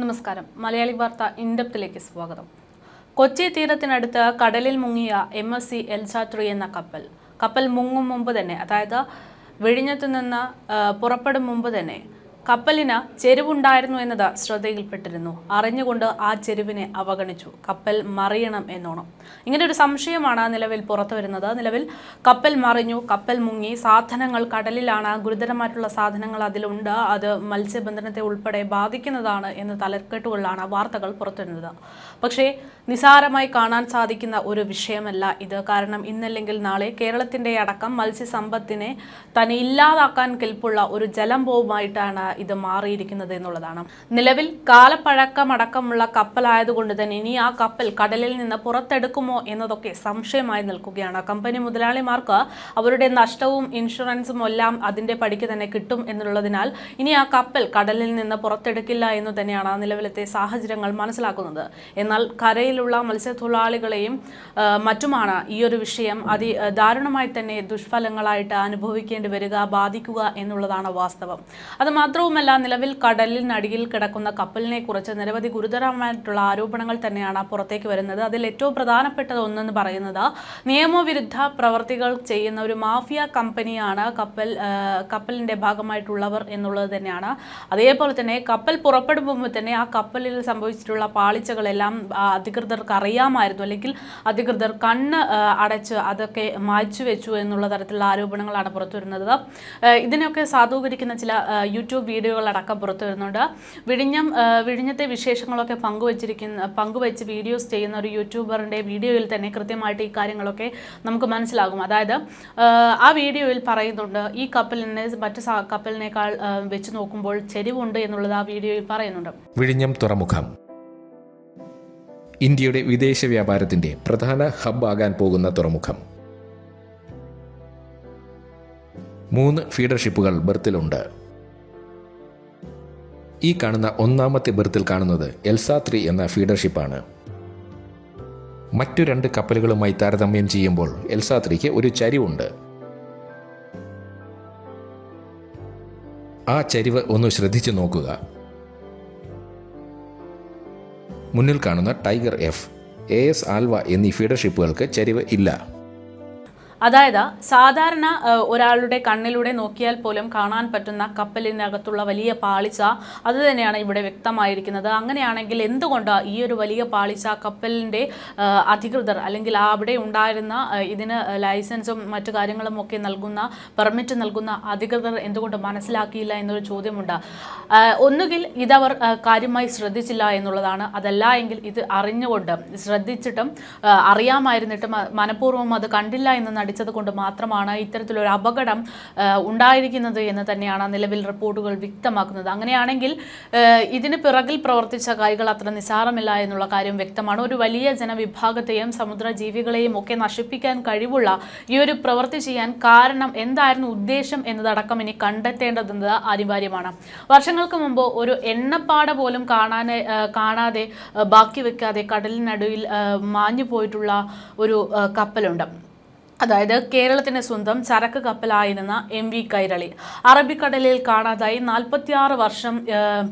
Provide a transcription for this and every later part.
നമസ്കാരം. മലയാളി വാർത്ത ഇൻഡപ്തിലേക്ക് സ്വാഗതം. കൊച്ചി തീരത്തിനടുത്ത് കടലിൽ മുങ്ങിയ എം എസ് സി എൽസാത്രി എന്ന കപ്പൽ. കപ്പൽ മുങ്ങും മുമ്പ് തന്നെ അതായത് വിഴിഞ്ഞത്തു നിന്ന് പുറപ്പെടും മുമ്പ് തന്നെ കപ്പലിന് ചെരുവുണ്ടായിരുന്നു എന്നത് ശ്രദ്ധയിൽപ്പെട്ടിരുന്നു. അറിഞ്ഞുകൊണ്ട് ആ ചെരുവിനെ അവഗണിച്ചു. കപ്പൽ മറിയണം എന്നോണം. ഇങ്ങനെ ഒരു സംശയമാണ് നിലവിൽ പുറത്തു വരുന്നത് നിലവിൽ കപ്പൽ മറിഞ്ഞു കപ്പൽ മുങ്ങി സാധനങ്ങൾ കടലിലാണ് ഗുരുതരമായിട്ടുള്ള സാധനങ്ങൾ അതിലുണ്ട് അത് മത്സ്യബന്ധനത്തെ ഉൾപ്പെടെ ബാധിക്കുന്നതാണ് എന്ന് തലക്കെട്ടുകളിലാണ് വാർത്തകൾ പുറത്തുവരുന്നത്. പക്ഷേ നിസാരമായി കാണാൻ സാധിക്കുന്ന ഒരു വിഷയമല്ല ഇത്. കാരണം ഇന്നല്ലെങ്കിൽ നാളെ കേരളത്തിന്റെ അടക്കം മത്സ്യസമ്പത്തിനെ തന്നെ ഇല്ലാതാക്കാൻ കെൽപ്പുള്ള ഒരു ജലംബവുമായിട്ടാണ് ഇത് മാറിയിരിക്കുന്നത് എന്നുള്ളതാണ്. നിലവിൽ കാലപ്പഴക്കമടക്കമുള്ള കപ്പലായതുകൊണ്ട് തന്നെ ഇനി ആ കപ്പൽ കടലിൽ നിന്ന് പുറത്തെടുക്കുമോ എന്നതൊക്കെ സംശയമായി നിൽക്കുകയാണ്. കമ്പനി മുതലാളിമാർക്ക് അവരുടെ നഷ്ടവും ഇൻഷുറൻസും എല്ലാം അതിന്റെ പടിക്ക് തന്നെ കിട്ടും എന്നുള്ളതിനാൽ ഇനി ആ കപ്പൽ കടലിൽ നിന്ന് പുറത്തെടുക്കില്ല എന്ന് തന്നെയാണ് നിലവിലത്തെ സാഹചര്യങ്ങൾ മനസ്സിലാക്കുന്നത്. എന്നാൽ കരയിലുള്ള മത്സ്യത്തൊഴിലാളികളെയും മറ്റുമാണ് ഈ ഒരു വിഷയം അതി ദാരുണമായി തന്നെ ദുഷ്ഫലങ്ങളായിട്ട് അനുഭവിക്കേണ്ടി വരിക ബാധിക്കുക എന്നുള്ളതാണ് വാസ്തവം. അത് മാത്രവുമല്ല നിലവിൽ കടലിനടിയിൽ കിടക്കുന്ന കപ്പലിനെ കുറിച്ച് നിരവധി ഗുരുതരമായിട്ടുള്ള ആരോപണങ്ങൾ തന്നെയാണ് പുറത്തേക്ക് വരുന്നത്. അതിൽ ഏറ്റവും പ്രധാനപ്പെട്ടത് ഒന്നെന്ന് പറയുന്നത് നിയമവിരുദ്ധ പ്രവർത്തികൾ ചെയ്യുന്ന ഒരു മാഫിയ കമ്പനിയാണ് കപ്പൽ കപ്പലിന്റെ ഭാഗമായിട്ടുള്ളവർ എന്നുള്ളത് തന്നെയാണ്. അതേപോലെ തന്നെ കപ്പൽ പുറപ്പെടുമ്പോൾ തന്നെ ആ കപ്പലിൽ സംഭവിച്ചിട്ടുള്ള പാളിച്ചകളെല്ലാം അധികൃതർക്ക് അറിയാമായിരുന്നു. അല്ലെങ്കിൽ അധികൃതർ കണ്ണ് അടച്ച് അതൊക്കെ മായ്ച്ചു വെച്ചു എന്നുള്ള തരത്തിലുള്ള ആരോപണങ്ങളാണ് പുറത്തു വരുന്നത് ഇതിനൊക്കെ സാധൂകരിക്കുന്ന ചില യൂട്യൂബ് വീഡിയോകളടക്കം പുറത്തു വരുന്നുണ്ട്. വിഴിഞ്ഞം വിഴിഞ്ഞത്തെ വിശേഷങ്ങളൊക്കെ പങ്കുവച്ചിരിക്കുന്ന പങ്കുവച്ച് വീഡിയോസ് ചെയ്യുന്ന ഒരു യൂട്യൂബറിന്റെ വീഡിയോയിൽ തന്നെ കൃത്യമായിട്ട് ഈ കാര്യങ്ങളൊക്കെ നമുക്ക് മനസ്സിലാകും. അതായത് ആ, വീഡിയോയിൽ പറയുന്നുണ്ട് ഈ കപ്പലിനെ മറ്റു കപ്പലിനേക്കാൾ വെച്ച് നോക്കുമ്പോൾ ചെരിവുണ്ട് എന്നുള്ളത് ആ വീഡിയോയിൽ പറയുന്നുണ്ട്. വിഴിഞ്ഞം തുറമുഖം. ഇന്ത്യയുടെ വിദേശ വ്യാപാരത്തിന്റെ പ്രധാന ഹബ് ആകാൻ പോകുന്ന തുറമുഖം. മൂന്ന് ഫീഡർഷിപ്പുകൾ ബർത്തിലുണ്ട് ഈ കാണുന്ന ഒന്നാമത്തെ ബെർത്തിൽ കാണുന്നത് എൽസാത്രി ത്രീ എന്ന ഫീഡർ ഷിപ്പാണ് മറ്റു രണ്ട് കപ്പലുകളുമായി താരതമ്യം ചെയ്യുമ്പോൾ എൽസാത്രിക്ക് ഒരു ചരിവുണ്ട്. ആ ചരിവ് ഒന്ന് ശ്രദ്ധിച്ചു നോക്കുക. മുന്നിൽ കാണുന്ന ടൈഗർ എഫ് എ എസ് ആൽവ എന്നീ ഫീഡർഷിപ്പുകൾക്ക് ചരിവ് ഇല്ല. അതായത് സാധാരണ ഒരാളുടെ കണ്ണിലൂടെ നോക്കിയാൽ പോലും കാണാൻ പറ്റുന്ന കപ്പലിനകത്തുള്ള വലിയ പാളിച്ച അത് തന്നെയാണ് ഇവിടെ വ്യക്തമായിരിക്കുന്നത്. അങ്ങനെയാണെങ്കിൽ എന്തുകൊണ്ട് ഈ ഒരു വലിയ പാളിച്ച കപ്പലിന്റെ അധികൃതർ അല്ലെങ്കിൽ അവിടെ ഉണ്ടായിരുന്ന ഇതിന് ലൈസൻസും മറ്റു കാര്യങ്ങളും ഒക്കെ നൽകുന്ന പെർമിറ്റ് നൽകുന്ന അധികൃതർ എന്തുകൊണ്ട് മനസ്സിലാക്കിയില്ല എന്നൊരു ചോദ്യമുണ്ട്. ഒന്നുകിൽ ഇതവർ കാര്യമായി ശ്രദ്ധിച്ചില്ല എന്നുള്ളതാണ്. അതല്ല എങ്കിൽ ഇത് അറിഞ്ഞുകൊണ്ട് ശ്രദ്ധിച്ചിട്ടും അറിയാമായിരുന്നിട്ടും മനഃപൂർവം അത് കണ്ടില്ല എന്ന് നടിച്ചത് കൊണ്ട് മാത്രമാണ് ഇത്തരത്തിലൊരു അപകടം ഉണ്ടായിരിക്കുന്നത് എന്ന് തന്നെയാണ് നിലവിൽ റിപ്പോർട്ടുകൾ വ്യക്തമാക്കുന്നത്. അങ്ങനെയാണെങ്കിൽ ഇതിന് പിറകിൽ പ്രവർത്തിച്ച കൈകൾ അത്ര നിസ്സാരമില്ല എന്നുള്ള കാര്യം വ്യക്തമാണ്. ഒരു വലിയ ജനവിഭാഗത്തെയും സമുദ്ര ജീവികളെയും ഒക്കെ നശിപ്പിക്കാൻ കഴിവുള്ള ഈ ഒരു പ്രവൃത്തി ചെയ്യാൻ കാരണം എന്തായിരുന്നു ഉദ്ദേശം എന്നതടക്കം ഇനി കണ്ടെത്തേണ്ടതെന്നത് അനിവാര്യമാണ്. വർഷങ്ങൾക്ക് മുമ്പ് ഒരു എണ്ണപ്പാട പോലും കാണാൻ കാണാതെ ബാക്കി വെക്കാതെ കടലിനടുവിൽ മാഞ്ഞു പോയിട്ടുള്ള ഒരു കപ്പലുണ്ട്. അതായത് കേരളത്തിന് സ്വന്തം ചരക്ക് കപ്പലായിരുന്ന എം വി കൈരളി. അറബിക്കടലിൽ കാണാതായി നാൽപ്പത്തിയാറ് വർഷം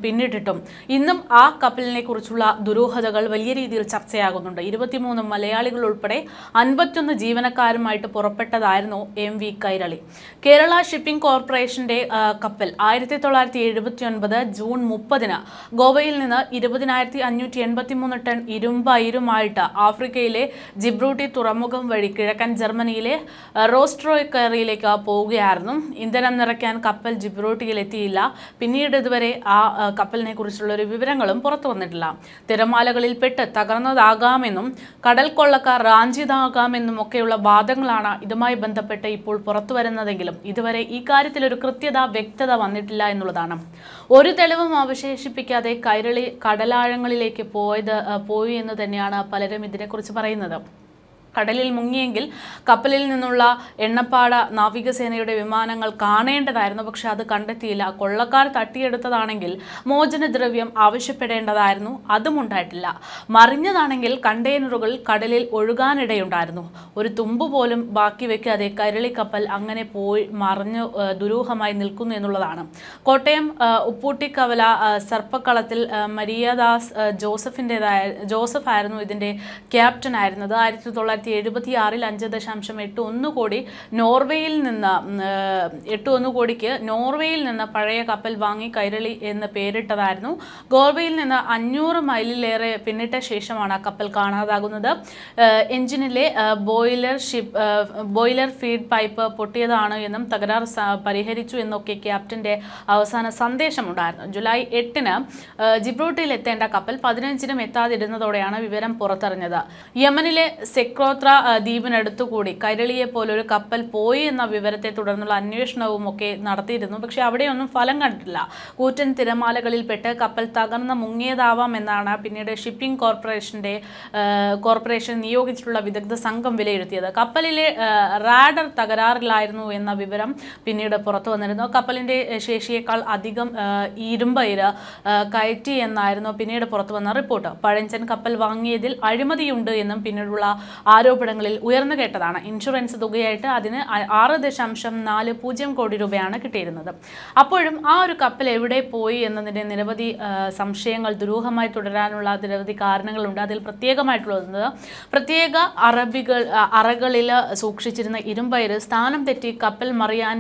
പിന്നിട്ടിട്ടും. ഇന്നും ആ കപ്പലിനെ കുറിച്ചുള്ള ദുരൂഹതകൾ വലിയ രീതിയിൽ ചർച്ചയാകുന്നുണ്ട്. ഇരുപത്തിമൂന്ന് മലയാളികൾ ഉൾപ്പെടെ അൻപത്തിയൊന്ന് ജീവനക്കാരുമായിട്ട് പുറപ്പെട്ടതായിരുന്നു M V Kairali. Kerala shipping കോർപ്പറേഷന്റെ കപ്പൽ ആയിരത്തി തൊള്ളായിരത്തി എഴുപത്തി ഒൻപത് ജൂൺ മുപ്പതിന് ഗോവയിൽ നിന്ന് ഇരുപതിനായിരത്തി അഞ്ഞൂറ്റി എൺപത്തി മൂന്ന് ടൺ ഇരുമ്പയിരുമായിട്ട് ആഫ്രിക്കയിലെ ജിബ്രൂട്ടി തുറമുഖം വഴി കിഴക്കൻ ജർമ്മനിയിലെ ആ, റോസ്ട്രോയ്ക്കറിയിലേക്ക് പോവുകയായിരുന്നു. ഇന്ധനം നിറയ്ക്കാൻ കപ്പൽ ജിബ്രോട്ടിയിൽ എത്തിയില്ല പിന്നീട് ഇതുവരെ ആ, കപ്പലിനെ കുറിച്ചുള്ളൊരു വിവരങ്ങളും പുറത്തു വന്നിട്ടില്ല. തിരമാലകളിൽ പെട്ട് തകർന്നതാകാമെന്നും കടൽ കൊള്ളക്കാർ റാഞ്ചിതാകാമെന്നും ഒക്കെയുള്ള വാദങ്ങളാണ് ഇതുമായി ബന്ധപ്പെട്ട് ഇപ്പോൾ പുറത്തു വരുന്നതെങ്കിലും ഇതുവരെ ഈ കാര്യത്തിൽ ഒരു കൃത്യത വ്യക്തത വന്നിട്ടില്ല എന്നുള്ളതാണ്. ഒരു തെളിവും അവശേഷിപ്പിക്കാതെ കൈരളി കടലാഴങ്ങളിലേക്ക് പോയത് പോയി എന്ന് തന്നെയാണ് പലരും ഇതിനെക്കുറിച്ച് പറയുന്നത്. കടലിൽ മുങ്ങിയെങ്കിൽ കപ്പലിൽ നിന്നുള്ള എണ്ണപ്പാട നാവികസേനയുടെ വിമാനങ്ങൾ കാണേണ്ടതായിരുന്നു. പക്ഷെ അത് കണ്ടെത്തിയില്ല. കൊള്ളക്കാർ തട്ടിയെടുത്തതാണെങ്കിൽ മോചനദ്രവ്യം ആവശ്യപ്പെടേണ്ടതായിരുന്നു. അതും ഉണ്ടായിട്ടില്ല. മറിഞ്ഞതാണെങ്കിൽ കണ്ടെയ്നറുകൾ കടലിൽ ഒഴുകാനിടയുണ്ടായിരുന്നു. ഒരു തുമ്പ് പോലും ബാക്കി വെക്കാതെ കരളിക്കപ്പൽ കപ്പൽ അങ്ങനെ പോയി മറിഞ്ഞു ദുരൂഹമായി നിൽക്കുന്നു എന്നുള്ളതാണ്. കോട്ടയം ഉപ്പൂട്ടിക്കവല സർപ്പക്കളത്തിൽ മരിയദാസ് ജോസഫിന്റെതായ ജോസഫ് ആയിരുന്നു ഇതിന്റെ ക്യാപ്റ്റൻ ആയിരുന്നത് ആയിരത്തി തൊള്ളായിരത്തി എഴുപത്തി ആറിൽ അഞ്ച് ദശാംശം എട്ട് ഒന്ന് കോടി നോർവേയിൽ നിന്ന് എട്ട് ഒന്ന് കോടിക്ക് നോർവേയിൽ നിന്ന് പഴയ കപ്പൽ വാങ്ങി കൈരളി എന്ന് പേരിട്ടതായിരുന്നു. ഗോവയിൽ നിന്ന് അഞ്ഞൂറ് മൈലിലേറെ പിന്നിട്ട ശേഷമാണ് ആ കപ്പൽ കാണാതാകുന്നത്. എഞ്ചിനിലെ boiler ship boiler feed pipe പൊട്ടിയതാണ് എന്നും തകരാർ പരിഹരിച്ചു എന്നൊക്കെ ക്യാപ്റ്റന്റെ അവസാന സന്ദേശമുണ്ടായിരുന്നു. ജൂലൈ എട്ടിന് ജിബ്രൂട്ടിൽ എത്തേണ്ട കപ്പൽ പതിനഞ്ചിനും എത്താതിരുന്നതോടെയാണ് വിവരം പുറത്തറിഞ്ഞത്. യമനിലെ സെക്രോത്ര ദ്വീപിനടുത്തു കൂടി. കൈരളിയെ പോലൊരു കപ്പൽ പോയി എന്ന വിവരത്തെ തുടർന്നുള്ള അന്വേഷണവും ഒക്കെ നടത്തിയിരുന്നു. പക്ഷേ അവിടെയൊന്നും ഫലം കണ്ടിട്ടില്ല. കൂറ്റൻ തിരമാലകളിൽപ്പെട്ട് കപ്പൽ തകർന്ന് മുങ്ങിയതാവാം എന്നാണ് പിന്നീട് ഷിപ്പിംഗ് കോർപ്പറേഷന്റെ കോർപ്പറേഷൻ നിയോഗിച്ചിട്ടുള്ള വിദഗ്ധ സംഘം വിലയിരുത്തിയത്. കപ്പലിലെ ആ, റാഡർ തകരാറിലായിരുന്നു എന്ന വിവരം പിന്നീട് പുറത്തു വന്നിരുന്നു. കപ്പലിന്റെ ആ, ശേഷിയേക്കാൾ അധികം ആ, ഇരുമ്പയിര് കയറ്റി എന്നായിരുന്നു പിന്നീട് പുറത്തു വന്ന റിപ്പോർട്ട്. പഴഞ്ചൻ കപ്പൽ വാങ്ങിയതിൽ അഴിമതിയുണ്ട് എന്നും പിന്നീടുള്ള ആരോപണങ്ങളിൽ ഉയർന്നു കേട്ടതാണ്. ഇൻഷുറൻസ് തുകയായിട്ട് അതിന് ആറ് ദശാംശം നാല് പൂജ്യം കോടി രൂപയാണ് കിട്ടിയിരുന്നത്. അപ്പോഴും ആ ഒരു കപ്പൽ എവിടെ പോയി എന്നതിന്റെ നിരവധി സംശയങ്ങൾ ദുരൂഹമായി തുടരാനുള്ള നിരവധി കാരണങ്ങളുണ്ട്. അതിൽ പ്രത്യേകമായിട്ടുള്ളത് പ്രത്യേക അറബികൾ അറകളിൽ സൂക്ഷിച്ചിരുന്ന ഇരുമ്പയർ സ്ഥാനം തെറ്റി കപ്പൽ മറിയാൻ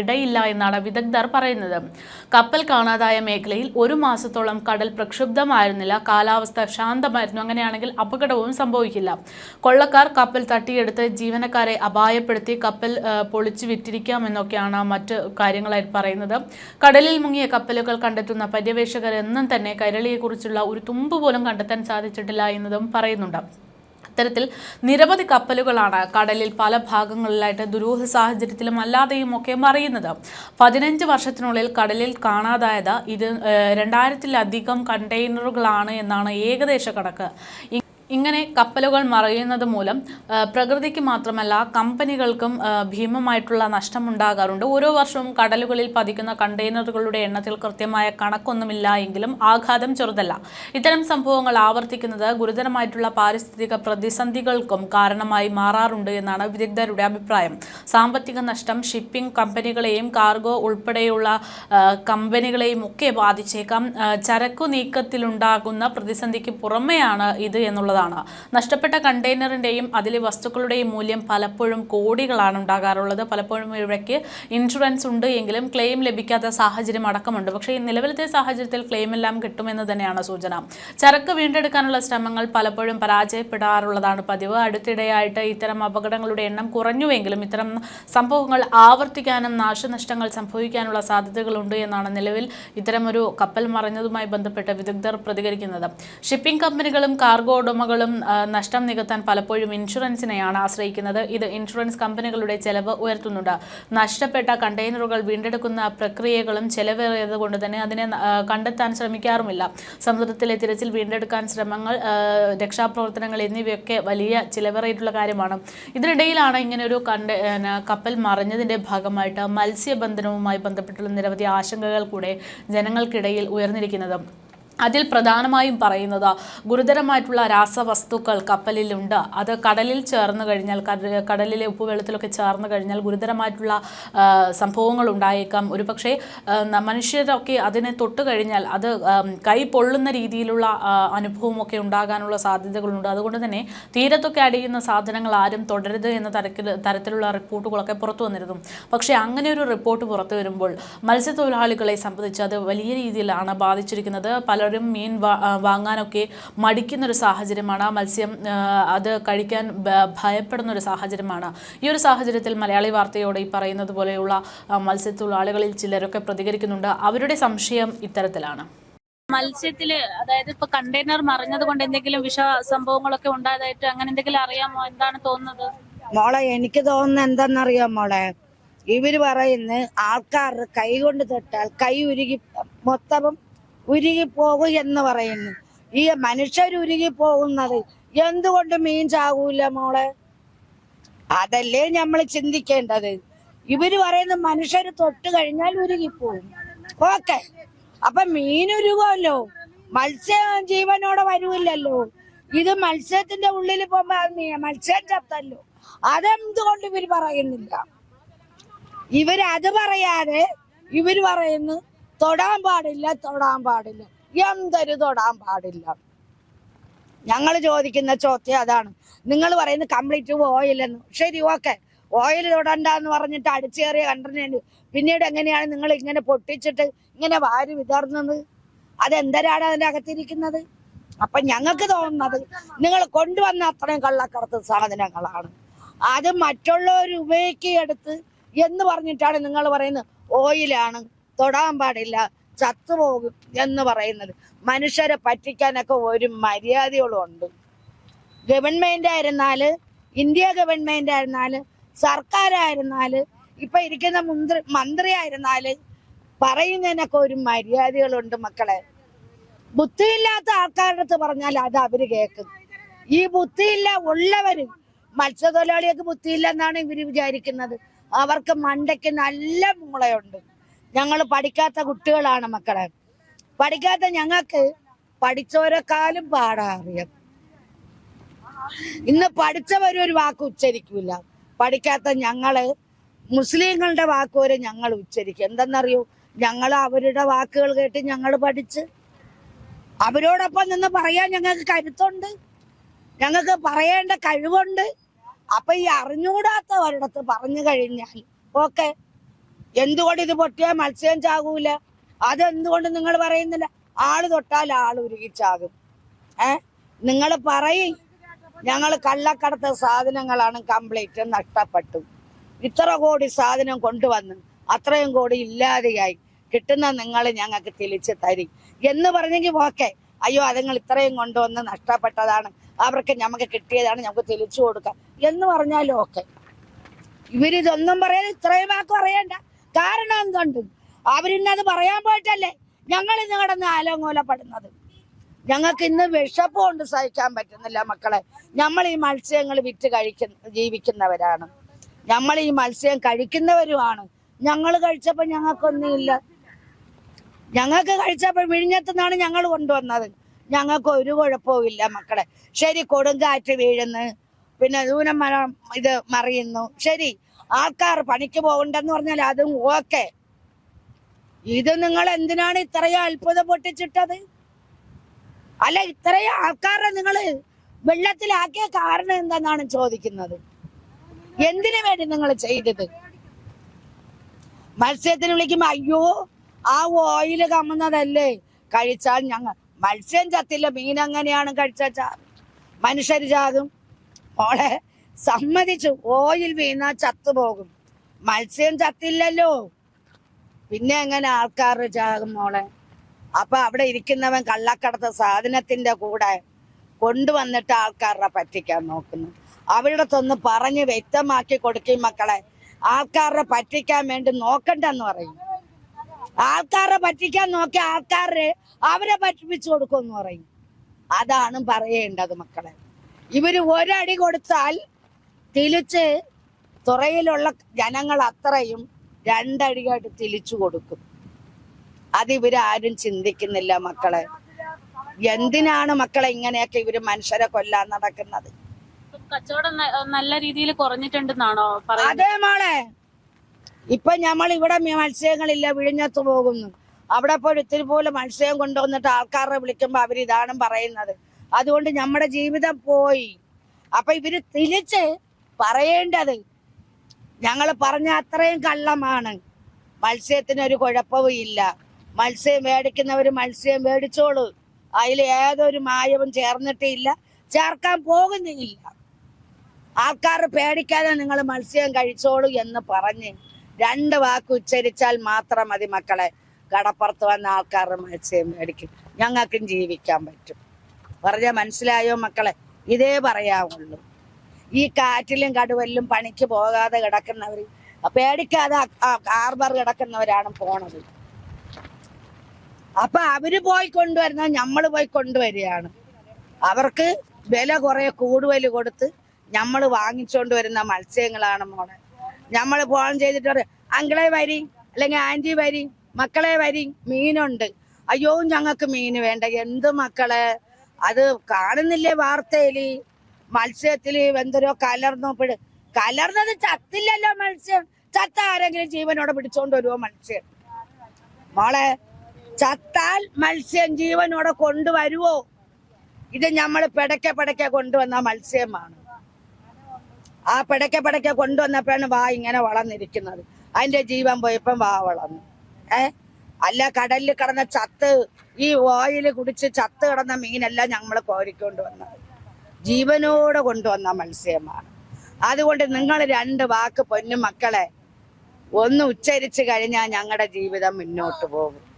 ഇടയില്ല എന്നാണ് വിദഗ്ധർ പറയുന്നത്. കപ്പൽ കാണാതായ മേഖലയിൽ ഒരു മാസത്തോളം കടൽ പ്രക്ഷുബ്ധമായിരുന്നില്ല. കാലാവസ്ഥ ശാന്തമായിരുന്നു. അങ്ങനെയാണെങ്കിൽ അപകടവും സംഭവിക്കില്ല. കൊള്ളക്കാർ കപ്പൽ തട്ടിയെടുത്ത് ജീവനക്കാരെ അപായപ്പെടുത്തി കപ്പൽ പൊളിച്ചു വിറ്റിരിക്കാമെന്നൊക്കെയാണ് മറ്റ് കാര്യങ്ങളായി പറയുന്നത്. കടലിൽ മുങ്ങിയ കപ്പലുകൾ കണ്ടെത്തുന്ന പര്യവേഷകർ എന്നും തന്നെ കൈരളിയെക്കുറിച്ചുള്ള ഒരു തുമ്പ് പോലും കണ്ടെത്താൻ സാധിച്ചിട്ടില്ല എന്നതും പറയുന്നുണ്ട്. അത്തരത്തിൽ നിരവധി കപ്പലുകളാണ് കടലിൽ പല ഭാഗങ്ങളിലായിട്ട് ദുരൂഹ സാഹചര്യത്തിലും അല്ലാതെയും ഒക്കെ മറിയുന്നത്. പതിനഞ്ച് വർഷത്തിനുള്ളിൽ കടലിൽ കാണാതായത് ഇത് രണ്ടായിരത്തിലധികം കണ്ടെയ്നറുകളാണ് എന്നാണ് ഏകദേശ കണക്ക്. ഇങ്ങനെ കപ്പലുകൾ മറയുന്നത് മൂലം പ്രകൃതിക്ക് മാത്രമല്ല കമ്പനികൾക്കും ഭീമമായിട്ടുള്ള നഷ്ടമുണ്ടാകാറുണ്ട്. ഓരോ വർഷവും കടലുകളിൽ പതിക്കുന്ന കണ്ടെയ്നറുകളുടെ എണ്ണത്തിൽ കൃത്യമായ കണക്കൊന്നുമില്ല എങ്കിലും ആഘാതം ചെറുതല്ല. ഇത്തരം സംഭവങ്ങൾ ആവർത്തിക്കുന്നത് ഗുരുതരമായിട്ടുള്ള പാരിസ്ഥിതിക പ്രതിസന്ധികൾക്കും കാരണമായി മാറാറുണ്ട് എന്നാണ് വിദഗ്ധരുടെ അഭിപ്രായം. സാമ്പത്തിക നഷ്ടം ഷിപ്പിംഗ് കമ്പനികളെയും കാർഗോ ഉൾപ്പെടെയുള്ള കമ്പനികളെയും ഒക്കെ ബാധിച്ചേക്കാം. ചരക്കു നീക്കത്തിലുണ്ടാകുന്ന പ്രതിസന്ധിക്ക് പുറമെയാണ് ഇത് എന്നുള്ളതാണ് നഷ്ടപ്പെട്ട കണ്ടെയ്നറിന്റെയും അതിലെ വസ്തുക്കളുടെയും മൂല്യം പലപ്പോഴും കോടികളാണ് ഉണ്ടാകാറുള്ളത്. പലപ്പോഴും ഇവയ്ക്ക് ഇൻഷുറൻസ് ഉണ്ട് എങ്കിലും ക്ലെയിം ലഭിക്കാത്ത സാഹചര്യം അടക്കമുണ്ട്. പക്ഷേ ഈ നിലവിലത്തെ സാഹചര്യത്തിൽ ക്ലെയിം എല്ലാം കിട്ടുമെന്ന് തന്നെയാണ് സൂചന. ചരക്ക് വീണ്ടെടുക്കാനുള്ള ശ്രമങ്ങൾ പലപ്പോഴും പരാജയപ്പെടാറുള്ളതാണ് പതിവ്. അടുത്തിടെയായിട്ട് ഇത്തരം അപകടങ്ങളുടെ എണ്ണം കുറഞ്ഞുവെങ്കിലും ഇത്തരം സംഭവങ്ങൾ ആവർത്തിക്കാനും നാശനഷ്ടങ്ങൾ സംഭവിക്കാനുള്ള സാധ്യതകളുണ്ട് എന്നാണ് നിലവിൽ ഇത്തരമൊരു കപ്പൽ മറഞ്ഞതുമായി ബന്ധപ്പെട്ട് വിദഗ്ധർ പ്രതികരിക്കുന്നത്. ഷിപ്പിംഗ് കമ്പനികളും കാർഗോ ഉടമകളും ആ, നഷ്ടം നികത്താൻ പലപ്പോഴും ഇൻഷുറൻസിനെയാണ് ആശ്രയിക്കുന്നത്. ഇത് ഇൻഷുറൻസ് കമ്പനികളുടെ ചെലവ് ഉയർത്തുന്നുണ്ട്. നഷ്ടപ്പെട്ട കണ്ടെയ്നറുകൾ വീണ്ടെടുക്കുന്ന പ്രക്രിയകളും ചെലവേറിയത് കൊണ്ട് തന്നെ അതിനെ കണ്ടെത്താൻ ശ്രമിക്കാറുമില്ല. സമുദ്രത്തിലെ തിരച്ചിൽ വീണ്ടെടുക്കാൻ ശ്രമങ്ങൾ രക്ഷാപ്രവർത്തനങ്ങൾ എന്നിവയൊക്കെ വലിയ ചിലവേറിയിട്ടുള്ള കാര്യമാണ്. ഇതിനിടയിലാണ് ഇങ്ങനെ ഒരു കണ്ട കപ്പൽ മറിഞ്ഞതിന്റെ ഭാഗമായിട്ട് മത്സ്യബന്ധനവുമായി ബന്ധപ്പെട്ടുള്ള നിരവധി ആശങ്കകൾ കൂടെ ജനങ്ങൾക്കിടയിൽ ഉയർന്നിരിക്കുന്നത്. അതിൽ പ്രധാനമായും പറയുന്നത് ഗുരുതരമായിട്ടുള്ള രാസവസ്തുക്കൾ കപ്പലിലുണ്ട്. അത് കടലിൽ ചേർന്ന് കഴിഞ്ഞാൽ കടലിലെ ഉപ്പുവെള്ളത്തിലൊക്കെ ചേർന്ന് കഴിഞ്ഞാൽ ഗുരുതരമായിട്ടുള്ള സംഭവങ്ങൾ ഉണ്ടായേക്കാം. ഒരുപക്ഷെ പക്ഷേ മനുഷ്യരൊക്കെ അതിനെ തൊട്ട് കഴിഞ്ഞാൽ അത് കൈ പൊള്ളുന്ന രീതിയിലുള്ള അനുഭവമൊക്കെ ഉണ്ടാകാനുള്ള സാധ്യതകളുണ്ട്. അതുകൊണ്ട് തന്നെ തീരത്തൊക്കെ അടിയുന്ന സാധനങ്ങൾ ആരും തുടരുത് എന്ന തരത്തിൽ തരത്തിലുള്ള റിപ്പോർട്ടുകളൊക്കെ പുറത്തു വന്നിരുന്നു. പക്ഷേ അങ്ങനെ ഒരു റിപ്പോർട്ട് പുറത്തു വരുമ്പോൾ മത്സ്യത്തൊഴിലാളികളെ സംബന്ധിച്ച് അത് വലിയ രീതിയിലാണ് ബാധിച്ചിരിക്കുന്നത്. പലരും മീൻ വാങ്ങാനൊക്കെ മടിക്കുന്ന ഒരു സാഹചര്യമാണ് മത്സ്യം ആ, അത് കഴിക്കാൻ ഭയപ്പെടുന്ന ഒരു സാഹചര്യമാണ്. ഈ ഒരു സാഹചര്യത്തിൽ മലയാളി വാർത്തയോട് ഈ പറയുന്നത് പോലെയുള്ള മത്സ്യത്തൊഴിലാളികളിൽ ചിലരൊക്കെ പ്രതികരിക്കുന്നുണ്ട്. അവരുടെ സംശയം ഇത്തരത്തിലാണ്. മത്സ്യത്തിൽ അതായത് ഇപ്പൊ കണ്ടെയ്നർ മറിഞ്ഞത് കൊണ്ട് എന്തെങ്കിലും വിഷ സംഭവങ്ങളൊക്കെ ഉണ്ടായതായിട്ട് അങ്ങനെ എന്തെങ്കിലും അറിയാമോ? എന്താണ് തോന്നുന്നത്? മോളെ എനിക്ക് തോന്നുന്നത് എന്താണെന്നറിയോ മോളെ? ഇവർ പറയുന്ന ആൾക്കാർ കൈ കൊണ്ട് തൊട്ടാൽ കൈ ഉരുകി മൊത്തം ഉരുകി പോകും എന്ന് പറയുന്നു. ഈ മനുഷ്യർ ഉരുകി പോകുന്നത് എന്തുകൊണ്ട് മീൻ ചാകൂല മോളെ? അതല്ലേ നമ്മൾ ചിന്തിക്കേണ്ടത്. ഇവർ പറയുന്നത് മനുഷ്യര് തൊട്ട് കഴിഞ്ഞാൽ ഉരുകിപ്പോവും ഓക്കെ. അപ്പൊ മീനുരുകുമല്ലോ മത്സ്യം ജീവനോടെ വരുമില്ലല്ലോ ഇത് മത്സ്യത്തിന്റെ ഉള്ളിൽ പോകുമ്പോ മത്സ്യം ചത്തല്ലോ. അതെന്തുകൊണ്ട് ഇവർ പറയുന്നില്ല? ഇവർ അത് പറയാതെ ഇവർ പറയുന്നു തൊടാൻ പാടില്ല തൊടാൻ പാടില്ല. എന്തൊരു തൊടാൻ പാടില്ല. ഞങ്ങൾ ചോദിക്കുന്ന ചോദ്യം അതാണ്. നിങ്ങൾ പറയുന്നത് കംപ്ലീറ്റ് ഓയിലെന്ന്. ശരി ഓക്കെ. ഓയിൽ തൊടണ്ടെന്ന് പറഞ്ഞിട്ട് അടിച്ചേറിയ കണ്ടിട്ടുണ്ട് പിന്നീട് എങ്ങനെയാണ് നിങ്ങൾ ഇങ്ങനെ പൊട്ടിച്ചിട്ട് ഇങ്ങനെ വാരി വിതർന്നത്? അതെന്തരാണ് അതിന്റെ അകത്തിരിക്കുന്നത്? അപ്പൊ ഞങ്ങൾക്ക് തോന്നുന്നത് നിങ്ങൾ കൊണ്ടുവന്ന അത്രയും കള്ളക്കടത്ത് സാധനങ്ങളാണ്. അത് മറ്റുള്ളവർ ഉപയോഗിക്കുകയെടുത്ത് എന്ന് പറഞ്ഞിട്ടാണ് നിങ്ങൾ പറയുന്നത് ഓയിലാണ്. തൊടാൻ പാടില്ല ചത്തുപോകും എന്ന് പറയുന്നത്. മനുഷ്യരെ പറ്റിക്കാനൊക്കെ ഒരു മര്യാദകളും ഉണ്ട്. ഗവൺമെന്റ് ആയിരുന്നാൽ ഇന്ത്യ ഗവൺമെന്റ് ആയിരുന്നാൽ സർക്കാരായിരുന്നാൽ ഇപ്പൊ ഇരിക്കുന്ന മന്ത്രി മന്ത്രി ആയിരുന്നാൽ പറയുന്നതിനൊക്കെ ഒരു മര്യാദകളുണ്ട് മക്കളെ. ബുദ്ധിയില്ലാത്ത ആൾക്കാരുടെ അടുത്ത് പറഞ്ഞാൽ അത് അവർ കേൾക്കും. ഈ ബുദ്ധിയില്ല ഉള്ളവര് മത്സ്യത്തൊഴിലാളികൾക്ക് ബുദ്ധിയില്ല എന്നാണ് ഇവർ വിചാരിക്കുന്നത്. അവർക്ക് മണ്ടയ്ക്ക് നല്ല മൂളയുണ്ട്. ഞങ്ങൾ പഠിക്കാത്ത കുട്ടികളാണ് മക്കളെ. പഠിക്കാത്ത ഞങ്ങൾക്ക് പഠിച്ചവരെക്കാളും പാടാ അറിയാം. ഇന്ന് പഠിച്ചവരും ഒരു വാക്ക് ഉച്ചരിക്കില്ല പഠിക്കാത്ത ഞങ്ങൾ മുസ്ലിങ്ങളുടെ വാക്ക് വരെ ഞങ്ങൾ ഉച്ചരിക്കും. എന്തെന്നറിയോ? ഞങ്ങൾ അവരുടെ വാക്കുകൾ കേട്ട് ഞങ്ങൾ പഠിച്ച്. അവരോടൊപ്പം നിന്ന് പറയാൻ ഞങ്ങൾക്ക് കരുത്തുണ്ട്. ഞങ്ങൾക്ക് പറയേണ്ട കഴിവുണ്ട്. അപ്പൊ ഈ അറിഞ്ഞുകൂടാത്തവരുടെ അടുത്ത് പറഞ്ഞു കഴിഞ്ഞാൽ ഓക്കെ എന്തുകൊണ്ട് ഇത് പൊട്ടിയാൽ മത്സ്യം ചാകൂല? അതെന്തുകൊണ്ട് നിങ്ങൾ പറയുന്നില്ല? ആൾ തൊട്ടാൽ ആൾ ഉരുകിച്ചാകും ഏ? നിങ്ങൾ പറയും ഞങ്ങൾ കള്ളക്കടത്ത സാധനങ്ങളാണ് കംപ്ലീറ്റ് നഷ്ടപ്പെട്ടു. ഇത്ര കോടി സാധനം കൊണ്ടുവന്ന് അത്രയും കോടി ഇല്ലാതെയായി കിട്ടുന്ന നിങ്ങൾ ഞങ്ങൾക്ക് തിരിച്ചു തരി. എന്ന് പറഞ്ഞെങ്കിൽ ഓക്കെ അയ്യോ അതുങ്ങൾ ഇത്രയും കൊണ്ടുവന്ന് നഷ്ടപ്പെട്ടതാണ്. അവർക്ക് ഞമ്മക്ക് കിട്ടിയതാണ് ഞമ്മക്ക് തിരിച്ചു കൊടുക്കാം. എന്ന് പറഞ്ഞാലും ഓക്കെ. ഇവരിതൊന്നും പറയാൻ ഇത്രയും വാക്ക് പറയണ്ട. കാരണം എന്തുണ്ട് അവരിന്നത് പറയാൻ പോയിട്ടല്ലേ? ഞങ്ങൾ ഇന്ന് കിടന്ന് ആലോങ്ങോലപ്പെടുന്നത് ഞങ്ങൾക്ക് ഇന്ന് വിഷപ്പ് കൊണ്ട് സഹിക്കാൻ പറ്റുന്നില്ല മക്കളെ. നമ്മൾ ഈ മത്സ്യങ്ങൾ വിറ്റ് കഴിക്കുന്ന ജീവിക്കുന്നവരാണ്. നമ്മൾ ഈ മത്സ്യം കഴിക്കുന്നവരുമാണ്. ഞങ്ങൾ കഴിച്ചപ്പോൾ ഞങ്ങൾക്കൊന്നുമില്ല. ഞങ്ങൾക്ക് കഴിച്ചപ്പോൾ വിഴിഞ്ഞത്തുനിന്നാണ് ഞങ്ങൾ കൊണ്ടുവന്നത്. ഞങ്ങൾക്ക് ഒരു കുഴപ്പവും ഇല്ല മക്കളെ. ശരി കൊടുങ്കാറ്റ് വീഴുന്നു. പിന്നെ ദൂരം ഇത് മറിയുന്നു. ശരി ആൾക്കാർ പണിക്ക് പോകണ്ടെന്ന് പറഞ്ഞാൽ അതും ഓക്കെ. ഇത് നിങ്ങൾ എന്തിനാണ് ഇത്രയും അത്ഭുതം പൊട്ടിച്ചിട്ടത് അല്ല ഇത്രയും ആൾക്കാരെ നിങ്ങൾ വെള്ളത്തിലാക്കിയ കാരണം എന്താണെന്നാണ് ചോദിക്കുന്നത്? എന്തിനു വേണ്ടി നിങ്ങൾ ചെയ്തത്? മത്സ്യത്തിന് വിളിക്കുമ്പോ അയ്യോ ആ ഓയിൽ കമ്മുന്നതല്ലേ? കഴിച്ചാൽ ഞങ്ങൾ മത്സ്യം ചത്തില്ല മീൻ എങ്ങനെയാണ് കഴിച്ചാ മനുഷ്യർ ചാകും. മോളെ സമ്മതിച്ചു. ഓയിൽ വീണാ ചത്തുപോകും. മത്സ്യം ചത്തില്ലല്ലോ. പിന്നെ എങ്ങനെ ആൾക്കാർ ചാകും മോളെ? അപ്പൊ അവിടെ ഇരിക്കുന്നവൻ കള്ളക്കടത്ത സാധനത്തിന്റെ കൂടെ കൊണ്ടുവന്നിട്ട് ആൾക്കാരെ പറ്റിക്കാൻ നോക്കുന്നു. അവരുടെ തൊന്ന് പറഞ്ഞ് വ്യക്തമാക്കി കൊടുക്കും മക്കളെ. ആൾക്കാരെ പറ്റിക്കാൻ വേണ്ടി നോക്കണ്ടെന്ന് പറയും. ആൾക്കാരെ പറ്റിക്കാൻ നോക്കി ആൾക്കാരെ അവരെ പറ്റിപ്പിച്ചു കൊടുക്കുമെന്ന് പറയും. അതാണ് പറയേണ്ടത് മക്കളെ. ഇവർ ഒരടി കൊടുത്താൽ തിരിച്ച് തുറയിലുള്ള ജനങ്ങൾ അത്രയും രണ്ടടിയായിട്ട് തിരിച്ചു കൊടുക്കും. അതിവരാരും ചിന്തിക്കുന്നില്ല മക്കളെ. എന്തിനാണ് മക്കളെ ഇങ്ങനെയൊക്കെ ഇവർ മനുഷ്യരെ കൊല്ലാൻ നടക്കുന്നത്? കച്ചവടം നല്ല രീതിയിൽ കുറഞ്ഞിട്ടുണ്ടെന്നാണോ അതേ മോളെ. ഇപ്പൊ നമ്മൾ ഇവിടെ മത്സ്യങ്ങളില്ല വിഴിഞ്ഞത്ത് പോകുന്നു. അവിടെ പോയി ഇത്തിരി പോലും മത്സ്യം കൊണ്ടുവന്നിട്ട് ആൾക്കാരെ വിളിക്കുമ്പോ അവരിതാണ് പറയുന്നത്. അതുകൊണ്ട് നമ്മുടെ ജീവിതം പോയി. അപ്പൊ ഇവർ തിരിച്ച് പറയേണ്ടത്. ഞങ്ങൾ പറഞ്ഞ അത്രയും കള്ളമാണ്. മത്സ്യത്തിനൊരു കുഴപ്പവും ഇല്ല. മത്സ്യം മേടിക്കുന്നവർ മത്സ്യം മേടിച്ചോളൂ. അതിൽ ഏതൊരു മായവും ചേർന്നിട്ടില്ല. ചേർക്കാൻ പോകുന്നില്ല. ആൾക്കാർ പേടിക്കാതെ നിങ്ങൾ മത്സ്യം കഴിച്ചോളൂ എന്ന് പറഞ്ഞ് രണ്ട് വാക്ക് ഉച്ചരിച്ചാൽ മാത്രം മതി മക്കളെ. കടപ്പുറത്ത് വന്ന ആൾക്കാർ മത്സ്യം മേടിക്കും. ഞങ്ങൾക്കും ജീവിക്കാൻ പറ്റും. പറഞ്ഞ മനസ്സിലായോ മക്കളെ? ഇതേ പറയാവുള്ളൂ. ഈ കാറ്റിലും കടുവലിലും പണിക്ക് പോകാതെ കിടക്കുന്നവർ പേടിക്കാതെ ഹാർബർ കിടക്കുന്നവരാണ് പോണത്. അപ്പൊ അവർ പോയി കൊണ്ടുവരുന്ന നമ്മൾ പോയി കൊണ്ടുവരികയാണ്. അവർക്ക് വില കുറെ കൂടുതൽ കൊടുത്ത് നമ്മൾ വാങ്ങിച്ചോണ്ട് വരുന്ന മത്സ്യങ്ങളാണ് മോളെ. നമ്മൾ ഫോൺ ചെയ്തിട്ട് അങ്കിളെ വരി അല്ലെങ്കിൽ ആന്റി വരി മക്കളെ വരി മീനുണ്ട്. അയ്യോ ഞങ്ങൾക്ക് മീന് വേണ്ട. എന്ത് മക്കളെ? അത് കാണുന്നില്ലേ വാർത്തയിൽ? മത്സ്യത്തിൽ കലർന്നോ പിടി കലർന്നത് ചത്തില്ലല്ലോ മത്സ്യം. ചത്ത ആരെങ്കിലും ജീവനോടെ പിടിച്ചോണ്ട് വരുമോ മത്സ്യം? മോളെ ചത്താൽ മത്സ്യം ജീവനോടെ കൊണ്ടുവരുവോ? ഇത് നമ്മൾ പെടക്കെ പെടക്കെ കൊണ്ടുവന്ന മത്സ്യമാണ്. ആ പെടക്കെ പെടക്കെ കൊണ്ടുവന്നപ്പോഴാണ് വാ ഇങ്ങനെ വളർന്നിരിക്കുന്നത്. അതിന്റെ ജീവൻ പോയപ്പം വാ വളർന്നു. ഏ? അല്ല കടലിൽ കിടന്ന ചത്ത് ഈ ഓയിൽ കുടിച്ച് ചത്ത് കിടന്ന മീനല്ല ഞങ്ങൾ കോരിക്കൊണ്ട് വന്നത്. ജീവനോടെ കൊണ്ടുവന്ന മത്സ്യമാണ്. അതുകൊണ്ട് നിങ്ങൾ രണ്ട് വാക്ക് പൊന്നു മക്കളെ. ഒന്ന് ഉച്ചരിച്ചു കഴിഞ്ഞാൽ ഞങ്ങളുടെ ജീവിതം മുന്നോട്ട് പോകും.